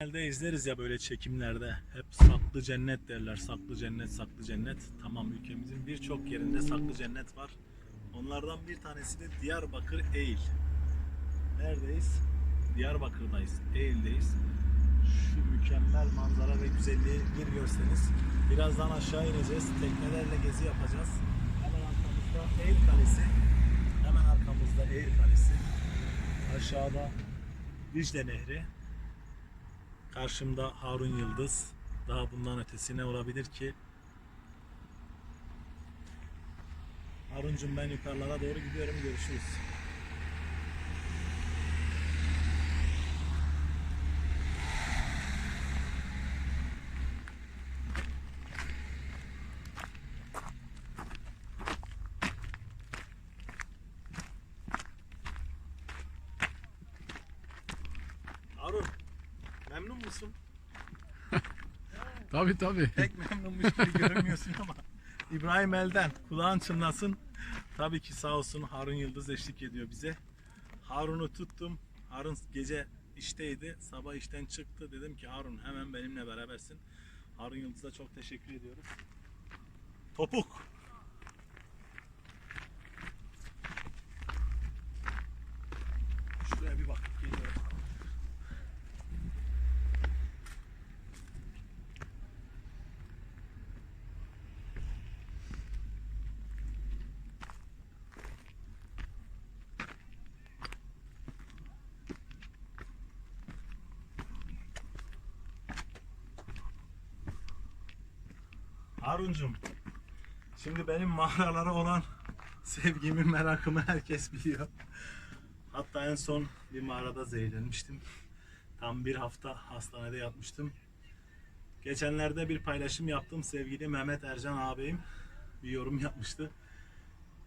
Genelde izleriz ya böyle çekimlerde. Hep saklı cennet derler. Saklı cennet, saklı cennet. Tamam ülkemizin birçok yerinde saklı cennet var. Onlardan bir tanesi de Diyarbakır Eğil. Neredeyiz? Diyarbakır'dayız. Eğil'deyiz. Şu mükemmel manzara ve güzelliği bir görseniz. Birazdan aşağı ineceğiz. Teknelerle gezi yapacağız. Hemen arkamızda Eğil Kalesi. Hemen arkamızda Eğil Kalesi. Aşağıda Dicle Nehri. Karşımda Harun Yıldız. Daha bundan ötesi ne olabilir ki? Haruncum ben yukarılara doğru gidiyorum. Görüşürüz. Harun, memnun musun? Tabii tabii. Pek memnunmuş gibi görünmüyorsun ama. İbrahim Elden kulağın çınlasın. Tabii ki sağ olsun Harun Yıldız eşlik ediyor bize. Harun'u tuttum. Harun gece işteydi. Sabah işten çıktı. Dedim ki Harun hemen benimle berabersin. Harun Yıldız'a çok teşekkür ediyoruz. Topuk. Haruncum, şimdi benim mağaralara olan sevgimi, merakımı herkes biliyor. Hatta en son bir mağarada zehirlenmiştim. Tam bir hafta hastanede yatmıştım. Geçenlerde bir paylaşım yaptım. Sevgili Mehmet Ercan ağabeyim bir yorum yapmıştı.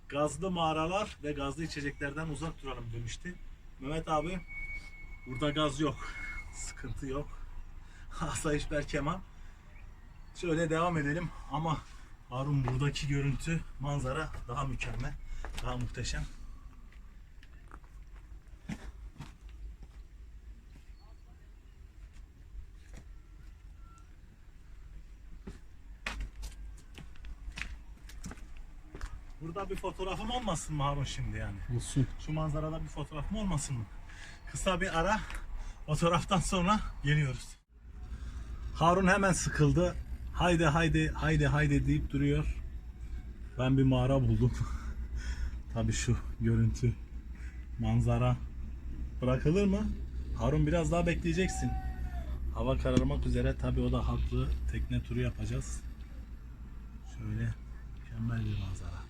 Gazlı mağaralar ve gazlı içeceklerden uzak duralım demişti. Mehmet abi burada gaz yok. Sıkıntı yok. Asayiş Berkeman. Şöyle devam edelim ama Harun buradaki görüntü, manzara daha mükemmel, daha muhteşem. Burada bir fotoğrafım olmasın mı Harun şimdi yani? Olsun. Şu manzarada bir fotoğrafım olmasın mı? Kısa bir ara fotoğraftan sonra geliyoruz. Harun hemen sıkıldı. Haydi haydi haydi haydi deyip duruyor. Ben bir mağara buldum. Tabii şu görüntü, manzara bırakılır mı? Harun biraz daha bekleyeceksin. Hava kararmak üzere tabii o da haklı. Tekne turu yapacağız. Şöyle mükemmel bir manzara.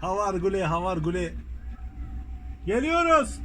Havar gule, havar gule. Geliyoruz.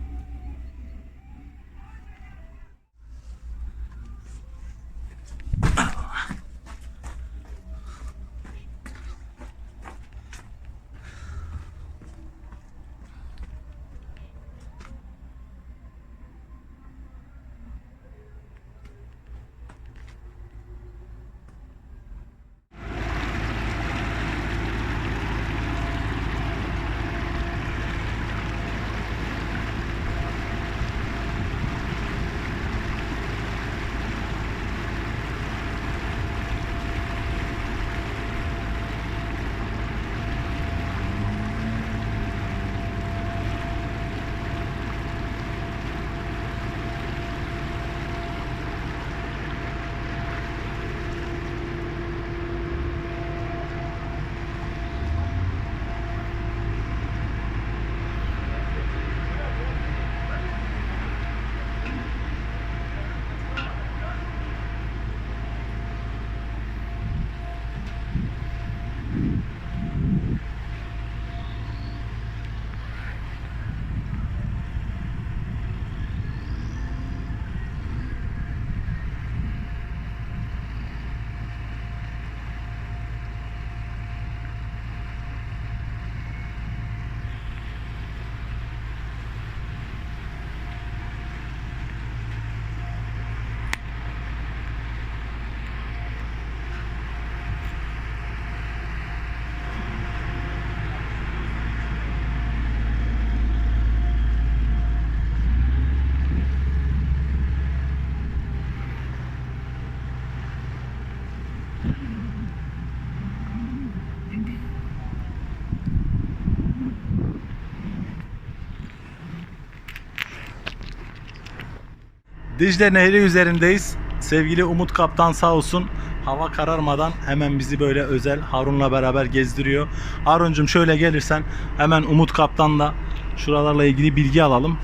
Dicle Nehri üzerindeyiz. Sevgili Umut Kaptan sağ olsun hava kararmadan hemen bizi böyle özel Harun'la beraber gezdiriyor. Harun'cum şöyle gelirsen hemen Umut Kaptan'la şuralarla ilgili bilgi alalım.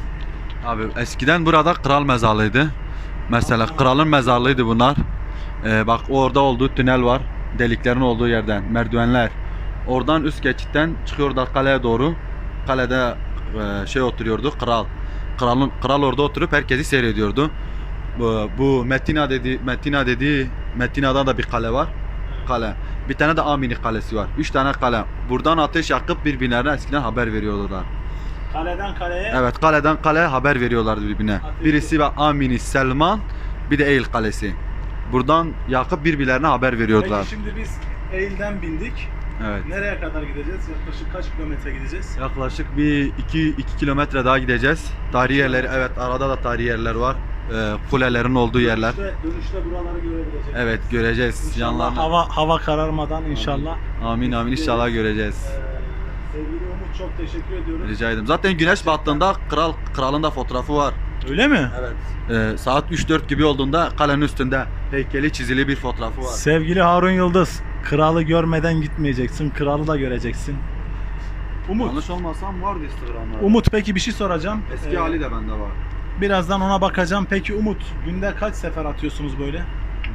Abi eskiden burada kral mezarlığıydı. Mesela kralın mezarlığıydı bunlar. Ee, bak orada olduğu tünel var. Deliklerin olduğu yerden merdivenler. Oradan üst geçitten çıkıyorlar kaleye doğru. Kalede e, şey oturuyordu kral. Kralın kral orada oturup herkesi seyrediyordu. Bu, bu Metina dedi Metina dedi Metina'da da bir kale var. Kale. Bir tane de Amini kalesi var. Üç tane kale. Buradan ateş yakıp birbirlerine eskiden haber veriyordular. Kaleden kaleye Evet kaleden kaleye haber veriyorlardı birbirine. Ateş Birisi ve Amini Selman bir de Eil Kalesi. Buradan yakıp birbirlerine haber veriyordular. Peki şimdi biz Eylül'den bindik. Evet. Nereye kadar gideceğiz? Yaklaşık kaç kilometre gideceğiz? Yaklaşık bir 2 2 kilometre daha gideceğiz. Tarihi yerler evet arada da tarihi yerler var. Ee, kulelerin olduğu yerler. Dönüşte, dönüşte buraları görebileceğiz. Evet göreceğiz İnşallah hava hava kararmadan inşallah. Amin amin inşallah göreceğiz. Ee, sevgili Umut çok teşekkür ediyoruz. Rica ederim. Zaten güneş battığında kral kralın da fotoğrafı var. Öyle mi? Evet. Ee, saat 3-4 gibi olduğunda kalenin üstünde heykeli çizili bir fotoğrafı var. Sevgili Harun Yıldız, kralı görmeden gitmeyeceksin, kralı da göreceksin. Umut, Yanlış olmasam vardı Instagram'da. Umut peki bir şey soracağım. Eski Ee, hali de bende var. Birazdan ona bakacağım. Peki Umut, günde kaç sefer atıyorsunuz böyle?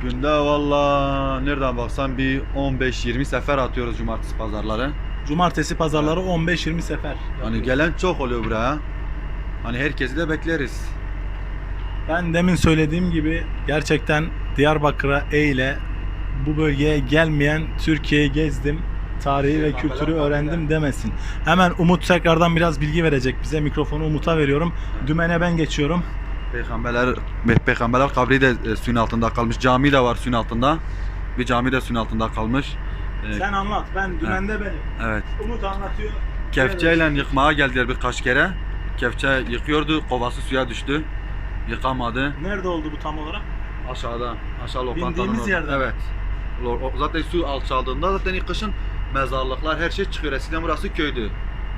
Günde valla nereden baksan bir 15-20 sefer atıyoruz cumartesi pazarları. Cumartesi pazarları 15-20 sefer. Hani gelen çok oluyor buraya. Hani herkesi de bekleriz. Ben demin söylediğim gibi gerçekten Diyarbakır'a Eyle bu bölgeye gelmeyen Türkiye'yi gezdim. Tarihi ve kültürü öğrendim demesin. Hemen Umut tekrardan biraz bilgi verecek bize. Mikrofonu Umut'a veriyorum. Dümene ben geçiyorum. Peygamberler Pe- peygamberler kabri de e, suyun altında kalmış. Cami de var suyun altında. Bir cami de suyun altında kalmış. Ee, Sen anlat. Ben dümende benim. evet. Umut anlatıyor. Kefçeyle yıkmaya geldiler birkaç kere. Kefçe yıkıyordu, kovası suya düştü. Yıkamadı. Nerede oldu bu tam olarak? Aşağıda, aşağı lokantanın Bindiğimiz orada. yerde mi? Evet. Zaten su alçaldığında zaten kışın mezarlıklar her şey çıkıyor. Eskiden burası köydü.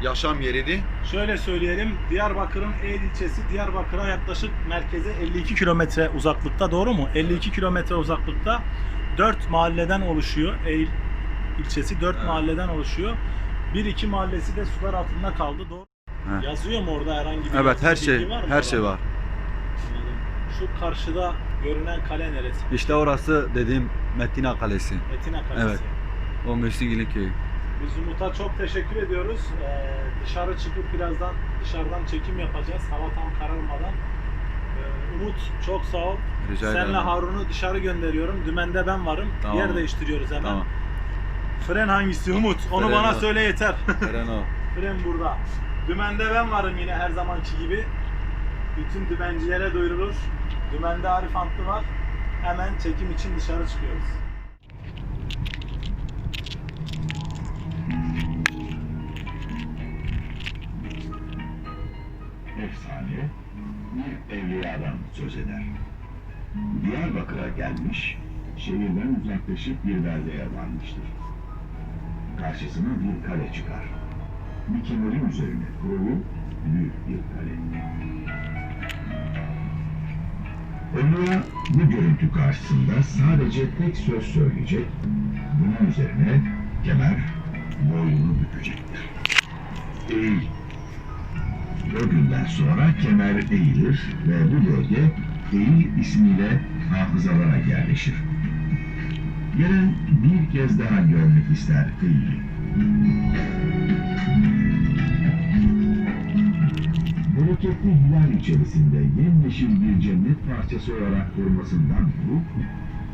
Yaşam yeriydi. Şöyle söyleyelim. Diyarbakır'ın Eğil ilçesi Diyarbakır'a yaklaşık merkeze 52 kilometre uzaklıkta. Doğru mu? 52 kilometre uzaklıkta 4 mahalleden oluşuyor. Eğil ilçesi 4 Evet. mahalleden oluşuyor. Bir iki mahallesi de sular altında kaldı. Doğru. He. Yazıyor mu orada herhangi bir Evet her şey, var mı her şey orada? var. Anladım. Şu karşıda görünen kale neresi? İşte orası dediğim Metina Kalesi. Metina Kalesi. Evet. O Müslügil'in köyü. Biz Umut'a çok teşekkür ediyoruz. Ee, dışarı çıkıp birazdan dışarıdan çekim yapacağız. Hava tam kararmadan. Ee, Umut çok sağ ol. Rica Senle ederim. Harun'u dışarı gönderiyorum. Dümende ben varım. Tamam. Yer değiştiriyoruz hemen. Tamam. Fren hangisi Umut? Onu Fren bana o. söyle yeter. Eren o. Fren burada. Dümende ben varım yine her zamanki gibi. Bütün dümencilere duyurulur. Dümende Arif Antlı var. Hemen çekim için dışarı çıkıyoruz. efsane bir evliyadan söz eder. Diyarbakır'a gelmiş, şehirden uzaklaşıp bir beldeye varmıştır. Karşısına bir kale çıkar. Bir kemerin üzerine kurulu büyük bir kale. Evliya bu görüntü karşısında sadece tek söz söyleyecek, bunun üzerine kemer boynunu bükecektir. Eğil o günden sonra kemer eğilir ve bu bölge Eğil ismiyle hafızalara yerleşir. Gelen bir kez daha görmek ister Eğil'i. Bereketli hilal içerisinde yemyeşil bir cennet parçası olarak durmasından bu,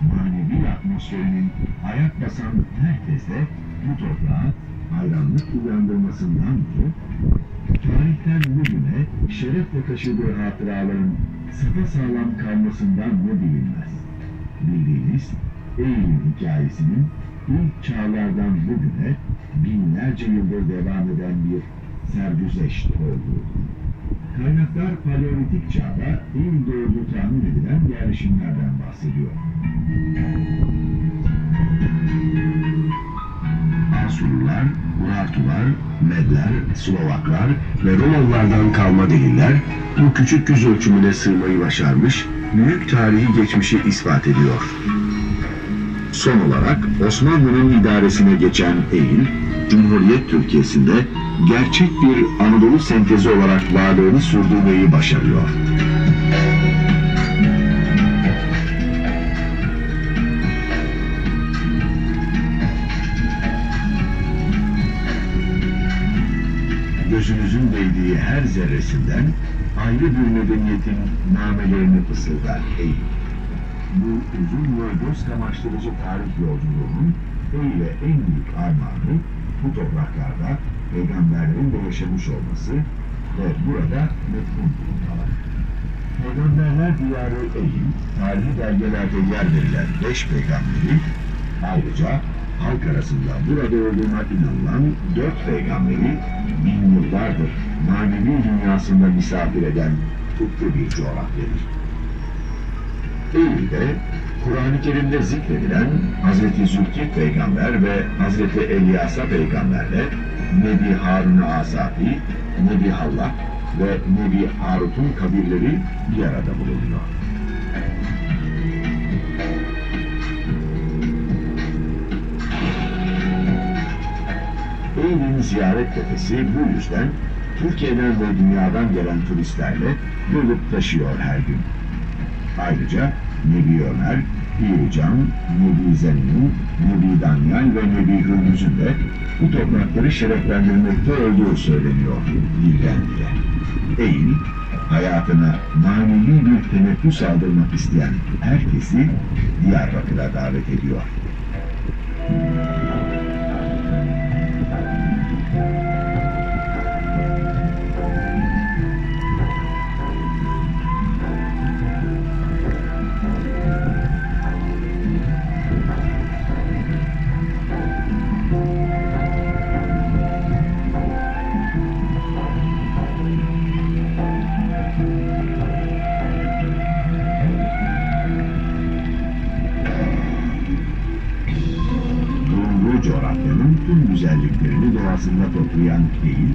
manevi atmosferinin ayak basan herkeste bu toprağa hayranlık uyandırmasından bu, tarihten bugüne şerefle taşıdığı hatıraların sapasağlam kalmasından ne bilinmez. Bildiğiniz Eylül hikayesinin ilk çağlardan bugüne binlerce yıldır devam eden bir sergüzeşt olduğu. Kaynaklar paleolitik çağda en doğru tahmin edilen yerleşimlerden bahsediyor. Asurlular Urartular, Medler, Slovaklar ve Romalılardan kalma deliller bu küçük yüz ölçümüne sığmayı başarmış, büyük tarihi geçmişi ispat ediyor. Son olarak Osmanlı'nın idaresine geçen Eğil, Cumhuriyet Türkiye'sinde gerçek bir Anadolu sentezi olarak varlığını sürdürmeyi başarıyor. Gözünüzün değdiği her zerresinden ayrı bir medeniyetin namelerini fısıldar Eğil. Bu uzun ve göz kamaştırıcı tarih yolculuğunun Eğil'e en büyük armağanı bu topraklarda peygamberlerin de yaşamış olması ve burada metfun bulunmaları. Peygamberler diyarı Eğil, tarihi belgelerde yer verilen beş peygamberi, ayrıca halk arasında burada olduğuna inanılan dört peygamberi bin yıllardır manevi dünyasında misafir eden kutlu bir coğrafyadır. Eylül'de Kur'an-ı Kerim'de zikredilen Hz. Zülkif peygamber ve Hz. Elyasa peygamberle Nebi Harun-u Asafi, Nebi Hallak ve Nebi Harut'un kabirleri bir arada bulunuyor. Eylül'ün ziyaret tepesi bu yüzden Türkiye'den ve dünyadan gelen turistlerle dolup taşıyor her gün. Ayrıca Nebi Ömer, Pir Can, Nebi Zeynep, Nebi Danyal ve Nebi Hürmüz'ün de bu toprakları şereflendirmekte olduğu söyleniyor dilden dile. Eğil, hayatına manevi bir teneffüs aldırmak isteyen herkesi Diyarbakır'a davet ediyor. Doğasında toplayan değil,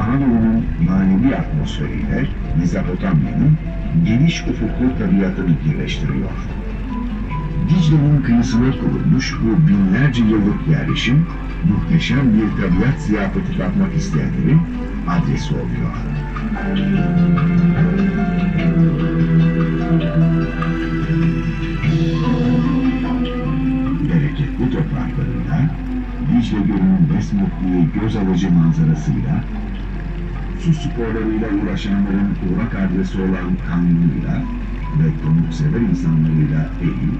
Anadolu'nun manevi atmosferiyle Mezopotamya'nın geniş ufuklu tabiatını birleştiriyor. Dicle'nin kıyısına kurulmuş bu binlerce yıllık yerleşim, muhteşem bir tabiat ziyafeti tatmak isteyenlerin adresi oluyor. bereketli topraklarında Dicle Gölü'nün besmetliği göz alıcı manzarasıyla su sporlarıyla uğraşanların uğrak adresi olan kanunuyla ve konuksever insanlarıyla Eğil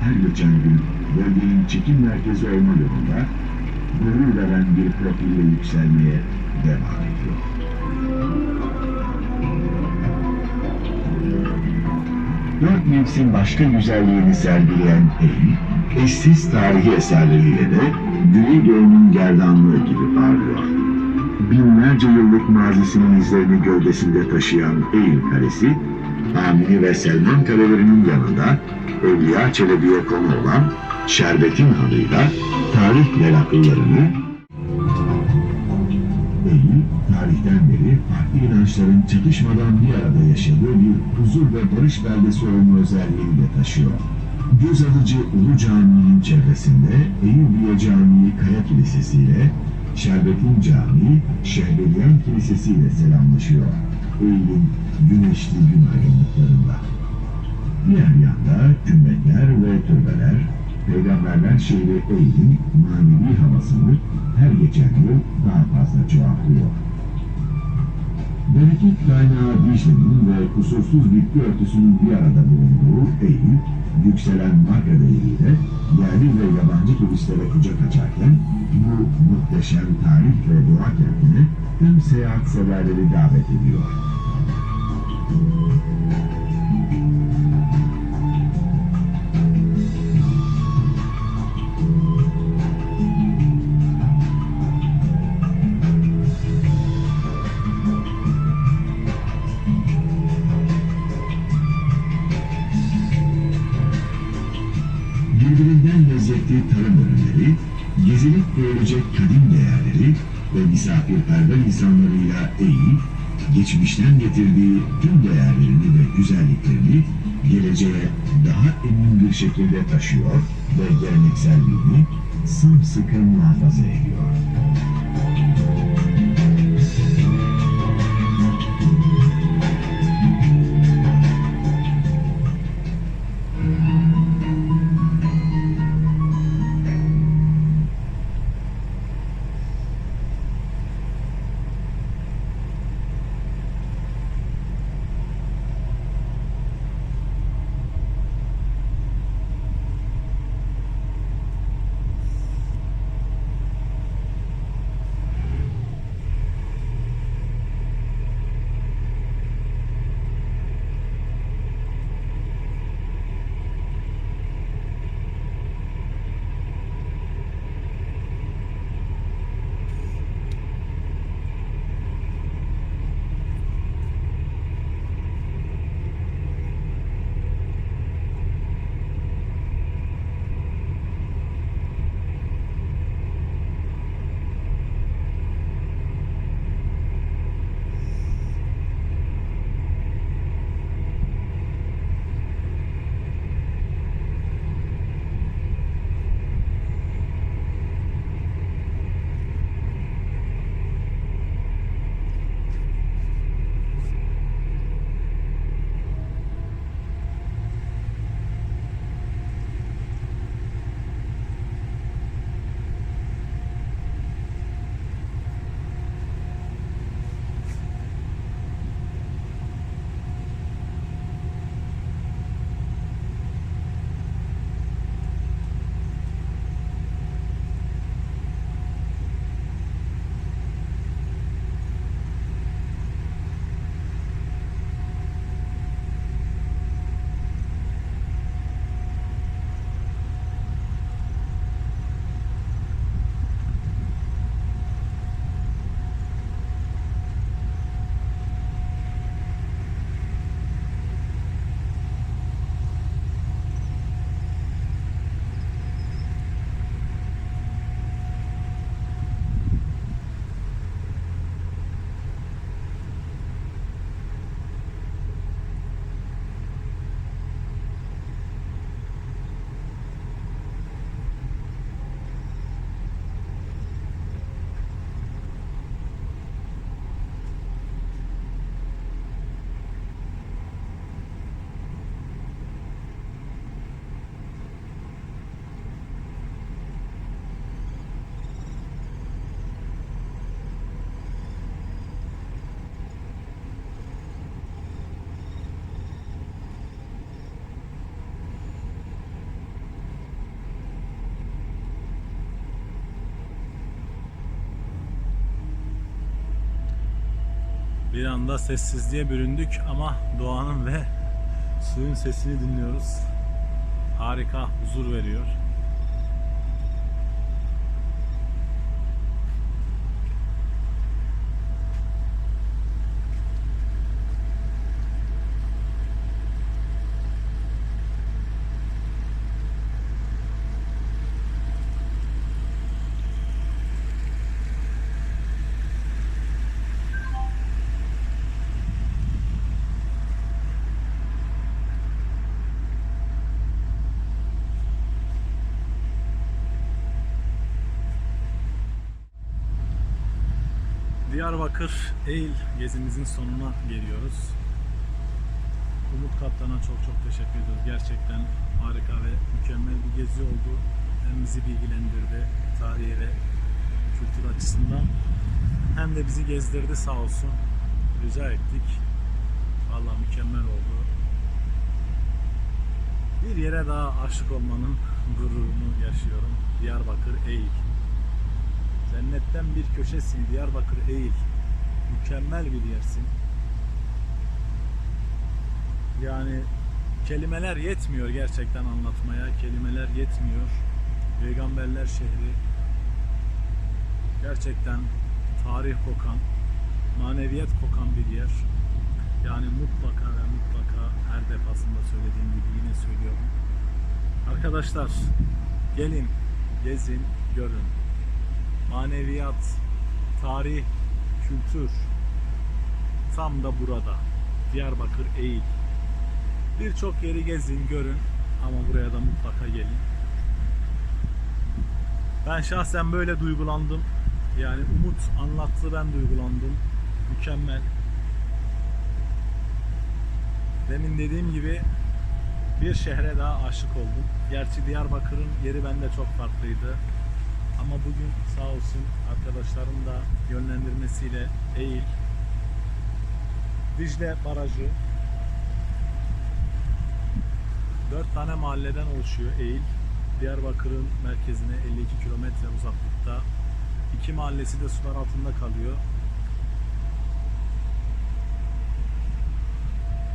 her geçen gün bölgenin çekim merkezi olma yolunda gurur veren bir profille yükselmeye devam ediyor. Dört mevsim başka güzelliğini sergileyen Eğil, eşsiz tarihi eserleriyle de Güneydoğu'nun gerdanlığı gibi parlıyor. Binlerce yıllık mazisinin izlerini gövdesinde taşıyan Eğil Kalesi, Amini ve Selman kalelerinin yanında Evliya Çelebi'ye konu olan Şerbet'in hanıyla tarih meraklılarını Eğil, tarihten beri farklı inançların çatışmadan bir arada yaşadığı bir huzur ve barış beldesi olma özelliğini de taşıyor. Göz alıcı Ulu Camii'nin çevresinde Eyyubiye Camii Kaya Kilisesi ile Şerbet'in Camii Şehbeliyan Kilisesi ile selamlaşıyor. Eylül'ün güneşli gün aydınlıklarında. Diğer yanda kümbetler ve türbeler, Peygamberler şehri Eylül'ün manevi havasını her geçen yıl daha fazla çoğaltıyor. Bereket kaynağı Dicle'nin ve kusursuz bitki örtüsünün bir arada bulunduğu Eylül, yükselen marka değeriyle yerli ve yabancı turistlere kucak açarken bu muhteşem tarih ve doğa kentine tüm seyahat severleri davet ediyor. Ve misafirperver insanlarıyla Eğil, geçmişten getirdiği tüm değerlerini ve güzelliklerini geleceğe daha emin bir şekilde taşıyor ve gelenekselliğini sımsıkı muhafaza ediyor. Bir anda sessizliğe büründük ama doğanın ve suyun sesini dinliyoruz. Harika, huzur veriyor. Diyarbakır Eğil gezimizin sonuna geliyoruz. Umut Kaptan'a çok çok teşekkür ediyoruz. Gerçekten harika ve mükemmel bir gezi oldu. Hem bizi bilgilendirdi tarihi ve kültür açısından hem de bizi gezdirdi sağ olsun. Rica ettik. Valla mükemmel oldu. Bir yere daha aşık olmanın gururunu yaşıyorum. Diyarbakır Eğil. Cennetten bir köşesin Diyarbakır Eğil. Mükemmel bir yersin. Yani kelimeler yetmiyor gerçekten anlatmaya. Kelimeler yetmiyor. Peygamberler şehri. Gerçekten tarih kokan, maneviyet kokan bir yer. Yani mutlaka ve mutlaka her defasında söylediğim gibi yine söylüyorum. Arkadaşlar gelin, gezin, görün. Maneviyat, tarih, kültür tam da burada. Diyarbakır Eğil. Birçok yeri gezin, görün ama buraya da mutlaka gelin. Ben şahsen böyle duygulandım. Yani Umut anlattı ben duygulandım. Mükemmel. Demin dediğim gibi bir şehre daha aşık oldum. Gerçi Diyarbakır'ın yeri bende çok farklıydı. Ama bugün sağ olsun arkadaşlarım da yönlendirmesiyle Eğil, Dicle Barajı, dört tane mahalleden oluşuyor Eğil. Diyarbakır'ın merkezine 52 kilometre uzaklıkta. İki mahallesi de sular altında kalıyor.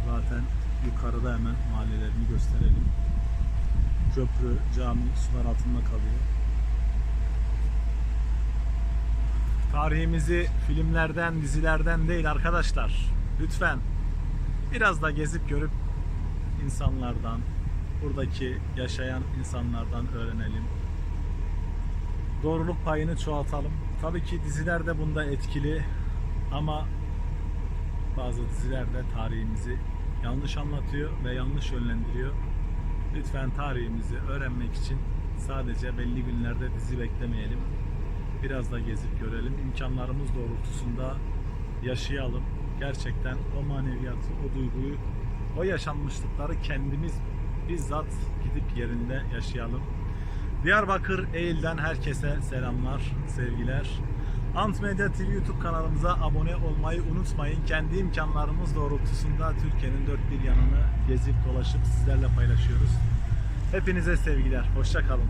Zaten yukarıda hemen mahallelerini gösterelim. Köprü, cami sular altında kalıyor. Tarihimizi filmlerden, dizilerden değil arkadaşlar. Lütfen biraz da gezip görüp insanlardan, buradaki yaşayan insanlardan öğrenelim. Doğruluk payını çoğaltalım. Tabii ki diziler de bunda etkili ama bazı diziler de tarihimizi yanlış anlatıyor ve yanlış yönlendiriyor. Lütfen tarihimizi öğrenmek için sadece belli günlerde dizi beklemeyelim. Biraz da gezip görelim. İmkanlarımız doğrultusunda yaşayalım. Gerçekten o maneviyatı, o duyguyu, o yaşanmışlıkları kendimiz bizzat gidip yerinde yaşayalım. Diyarbakır Eğil'den herkese selamlar, sevgiler. Ant Medya TV YouTube kanalımıza abone olmayı unutmayın. Kendi imkanlarımız doğrultusunda Türkiye'nin dört bir yanını gezip dolaşıp sizlerle paylaşıyoruz. Hepinize sevgiler. Hoşça kalın.